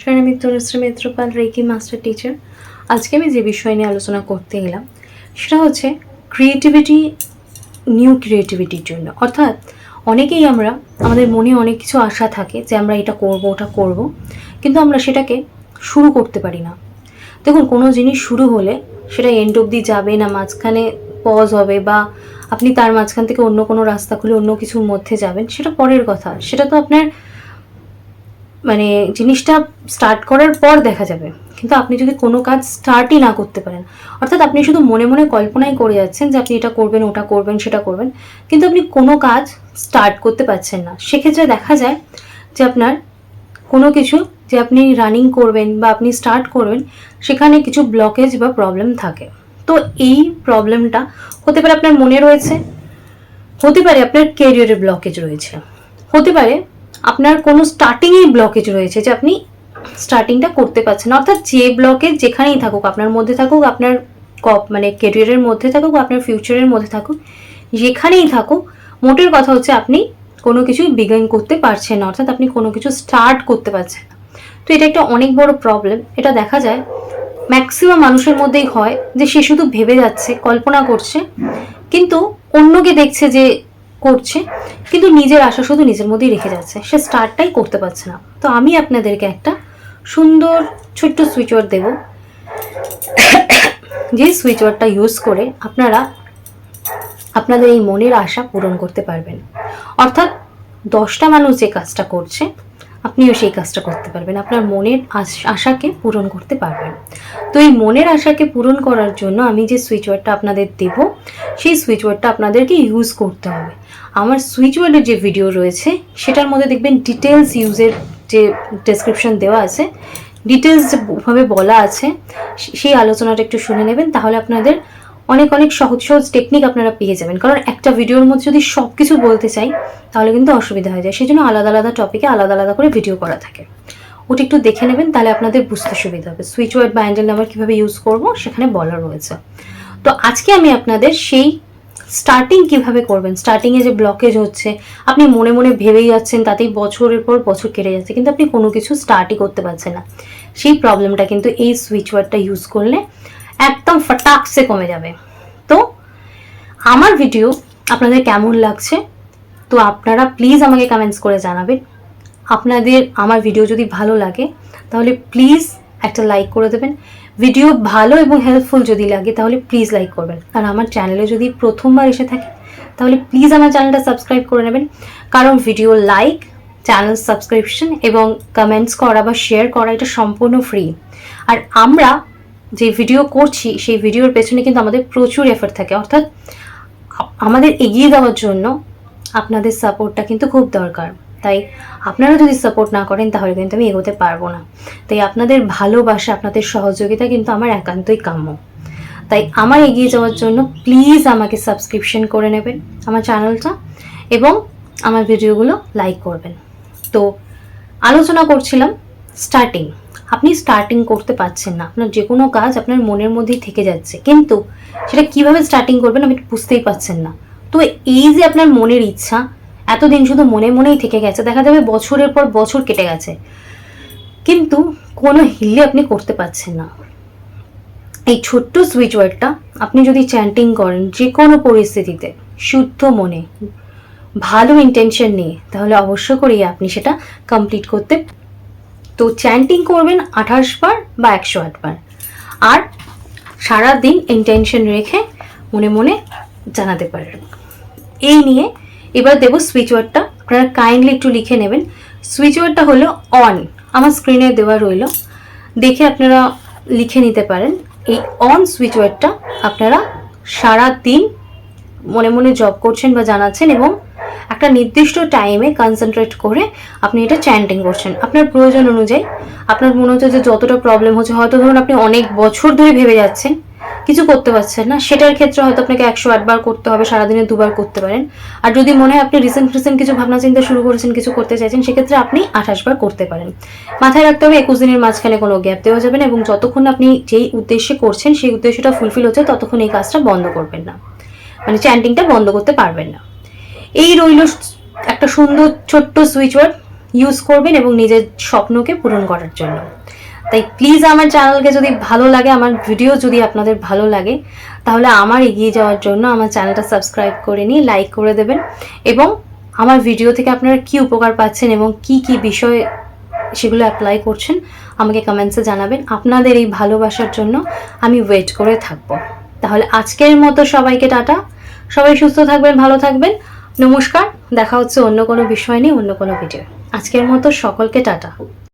নমস্কার, আমি Tanushree Mitrapal Reiki master teacher. আজকে আমি যে বিষয় নিয়ে আলোচনা করতে এলাম, সেটা হচ্ছে ক্রিয়েটিভিটি নিউ ক্রিয়েটিভিটির জন্য। অর্থাৎ অনেকেই আমরা, আমাদের মনে অনেক কিছু আশা থাকে যে আমরা এটা করব, ওটা করব, কিন্তু আমরা সেটাকে শুরু করতে পারি না। দেখুন, কোনো জিনিস শুরু হলে সেটা এন্ড অবধি যাবে না, মাঝখানে পজ হবে বা আপনি তার মাঝখান থেকে অন্য কোনো রাস্তা খুলে অন্য কিছুর মধ্যে যাবেন, সেটা পরের কথা। সেটা তো আপনার মানে জিনিসটা স্টার্ট করার পর দেখা যাবে। কিন্তু আপনি যদি কোনো কাজ স্টার্টই না করতে পারেন, অর্থাৎ আপনি শুধু মনে মনে কল্পনাই করে যাচ্ছেন যে আপনি এটা করবেন, ওটা করবেন, সেটা করবেন, কিন্তু আপনি কোনো কাজ স্টার্ট করতে পারছেন না। সেক্ষেত্রে দেখা যায় যে আপনার কোনো কিছু যে আপনি রানিং করবেন বা আপনি স্টার্ট করবেন, সেখানে কিছু ব্লকেজ বা প্রবলেম থাকে। তো এই প্রবলেমটা হতে পারে আপনার মনে রয়েছে, হতে পারে আপনার কেরিয়ারের ব্লকেজ রয়েছে। হতে পারে আপনার কোনো স্টার্টিংয়েই ব্লকেজ রয়েছে যে আপনি স্টার্টিংটা করতে পারছেন অর্থাৎ যে ব্লকেজ যেখানেই থাকুক, আপনার মধ্যে থাকুক, আপনার কপ মানে কেরিয়ারের মধ্যে থাকুক, আপনার ফিউচারের মধ্যে থাকুক, যেখানেই থাকুক, মোটের কথা হচ্ছে আপনি কোনো কিছু বিগিন করতে পারছেন না। অর্থাৎ আপনি কোনো কিছু স্টার্ট করতে পারছেন না। তো এটা একটা অনেক বড় প্রবলেম এটা দেখা যায় ম্যাক্সিমাম মানুষের মধ্যেই হয় যে সে শুধু ভেবে যাচ্ছে, কল্পনা করছে, কিন্তু অন্যকে দেখছে যে করছে। কিন্তু নিজের আশা শুধু নিজের মধ্যেই রেখে যাচ্ছে। সে স্টার্টটাই করতে পারছে না। তো আমি আপনাদেরকে একটা সুন্দর ছোট্ট সুইচওয়ার দেব। যে সুইচওয়ারটা ইউজ করে আপনারা আপনাদের এই মনের আশা পূরণ করতে পারবেন। অর্থাৎ দশটা মানুষ যে কাজটা করছে আপনিও সেই কাজটা করতে পারবেন। আপনার মনের আশ- আশাকে পূরণ করতে পারবেন। তো এই মনের আশাকে পূরণ করার জন্য আমি যে সুইচ ওয়ার্ডটা আপনাদের দেব, সেই সুইচ ওয়ার্ডটা আপনাদেরকে ইউজ করতে হবে। আমার সুইচ ওয়ার্ডের যে ভিডিও রয়েছে, সেটার মধ্যে দেখবেন ডিটেলস ইউজের যে ডেসক্রিপশন দেওয়া আছে ডিটেলস যেভাবে বলা আছে সেই আলোচনাটা একটু শুনে নেবেন, তাহলে আপনাদের অনেক অনেক সহজ সহজ টেকনিক আপনারা পেয়ে যাবেন। কারণ একটা ভিডিওর মধ্যে যদি সব কিছু বলতে চাই, তাহলে কিন্তু অসুবিধা হয়ে যায়। সেই জন্য আলাদা আলাদা টপিকে আলাদা আলাদা করে ভিডিও করা থাকে। ওটা একটু দেখে নেবেন, তাহলে আপনাদের বুঝতে সুবিধা হবে। সুইচ ওয়ার্ড বা হ্যান্ডেল নাম্বার কীভাবে ইউজ করব, সেখানে বলা রয়েছে। তো আজকে আমি আপনাদের সেই স্টার্টিং কীভাবে করবেন? স্টার্টিংয়ে যে ব্লকেজ হচ্ছে, আপনি মনে মনে ভেবেই যাচ্ছেন, তাতেই বছরের পর বছর কেটে যাচ্ছে, কিন্তু আপনি কোনো কিছু স্টার্টই করতে পারছেন না। সেই প্রবলেমটা কিন্তু এই সুইচ ওয়ার্ডটা ইউজ করলে একদম ফটাকসে কমে যাবে। তো আমার ভিডিও আপনাদের কেমন লাগছে? তো আপনারা প্লিজ আমাকে কমেন্টস করে জানাবেন। আপনাদের আমার ভিডিও যদি ভালো লাগে, তাহলে প্লিজ একটা লাইক করে দেবেন। ভিডিও ভালো এবং হেল্পফুল যদি লাগে, তাহলে প্লিজ লাইক করবেন। আর আমার চ্যানেলে যদি প্রথমবার এসে থাকে, তাহলে প্লিজ আমার চ্যানেলটা সাবস্ক্রাইব করে নেবেন। কারণ ভিডিও লাইক চ্যানেল সাবস্ক্রিপশন এবং কমেন্টস করা বা শেয়ার করা এটা সম্পূর্ণ ফ্রি আর আমরা যে ভিডিও করছি, সেই ভিডিওর পেছনে কিন্তু আমাদের প্রচুর এফর্ট থাকে। অর্থাৎ আমাদের এগিয়ে দেওয়ার জন্য আপনাদের সাপোর্টটা কিন্তু খুব দরকার। তাই আপনারা যদি সাপোর্ট না করেন, তাহলে কিন্তু আমি এগোতে পারব না। তাই আপনাদের ভালোবাসা, আপনাদের সহযোগিতা কিন্তু আমার একান্তই কাম্য। তাই আমার এগিয়ে যাওয়ার জন্য প্লিজ আমাকে সাবস্ক্রিপশন করে নেবেন আমার চ্যানেলটা এবং আমার ভিডিওগুলো লাইক করবেন। তো আলোচনা করছিলাম স্টার্টিং আপনি স্টার্টিং করতে পারছেন না। আপনার যে কোনো কাজ আপনার মনের মধ্যেই থেকে যাচ্ছে। কিন্তু সেটা কীভাবে স্টার্টিং করবেন আপনি বুঝতেই পারছেন না। তো এই যে আপনার মনের ইচ্ছা, এতদিন শুধু মনে মনেই থেকে গেছে, দেখা যাবে বছরের পর বছর কেটে গেছে। কিন্তু কোনো হিলে আপনি করতে পারছেন না। এই ছোট্ট সুইচ ওয়ার্ডটা আপনি যদি চ্যান্টিং করেন যে কোনো পরিস্থিতিতে, শুদ্ধ মনে, ভালো ইন্টেনশন নিয়ে, তাহলে অবশ্য করেই আপনি সেটা কমপ্লিট করতে তো চ্যান্টিং করবেন আঠাশ বার বা একশো আট বার। আর সারা দিন ইন্টেনশন রেখে মনে মনে জানাতে পারেন। এই নিয়ে এবার দেবো সুইচ ওয়ার্ডটা আপনারা কাইন্ডলি একটু লিখে নেবেন। সুইচ ওয়ার্ডটা হলো অন আমার স্ক্রিনে দেওয়া রইল। দেখে আপনারা লিখে নিতে পারেন। এই অন সুইচ ওয়ার্ডটা আপনারা সারা দিন মনে মনে জব করছেন বা জানাচ্ছেন এবং একটা নির্দিষ্ট টাইমে কনসেন্ট্রেট করে আপনি এটা চ্যান্টিং করছেন। আপনার প্রয়োজন অনুযায়ী, আপনার মনে হচ্ছে যে যতটা প্রবলেম হচ্ছে, হয়তো ধরুন আপনি অনেক বছর ধরে ভেবে যাচ্ছেন, কিছু করতে পারছেন না, সেটার ক্ষেত্রে হয়তো আপনাকে একশো আটবার করতে হবে, সারাদিনে দুবার করতে পারেন। আর যদি মনে হয় আপনি রিসেন্ট রিসেন্ট কিছু ভাবনা চিন্তা শুরু করেছেন, কিছু করতে চাইছেন, সেক্ষেত্রে আপনি আঠাশ বার করতে পারেন। মাথায় রাখতে হবে, একুশ দিনের মাঝখানে কোনো গ্যাপ দেওয়া যাবে না এবং যতক্ষণ আপনি যেই উদ্দেশ্যে করছেন, সেই উদ্দেশ্যটা ফুলফিল হচ্ছে, ততক্ষণ এই কাজটা বন্ধ করবেন না। মানে চ্যান্টিংটা বন্ধ করতে পারবেন না। এই রইল একটা সুন্দর ছোট্ট সুইচ ওয়ার্ড ইউজ করবেন এবং নিজের স্বপ্নকে পূরণ করার জন্য। তাই প্লিজ আমার চ্যানেলকে যদি ভালো লাগে, আমার ভিডিও যদি আপনাদের ভালো লাগে, তাহলে আমার এগিয়ে যাওয়ার জন্য আমার চ্যানেলটা সাবস্ক্রাইব করে নিয়ে লাইক করে দেবেন এবং আমার ভিডিও থেকে আপনারা কি উপকার পাচ্ছেন এবং কি কি বিষয় সেগুলো অ্যাপ্লাই করছেন, আমাকে কমেন্টসে জানাবেন। আপনাদের এই ভালোবাসার জন্য আমি ওয়েট করে থাকব। তাহলে আজকের মতো সবাইকে টাটা। সবাই সুস্থ থাকবেন, ভালো থাকবেন। নমস্কার দেখা হচ্ছে অন্য কোনো বিষয় নিয়ে অন্য কোনো ভিডিও আজকের মতো সকলকে টাটা।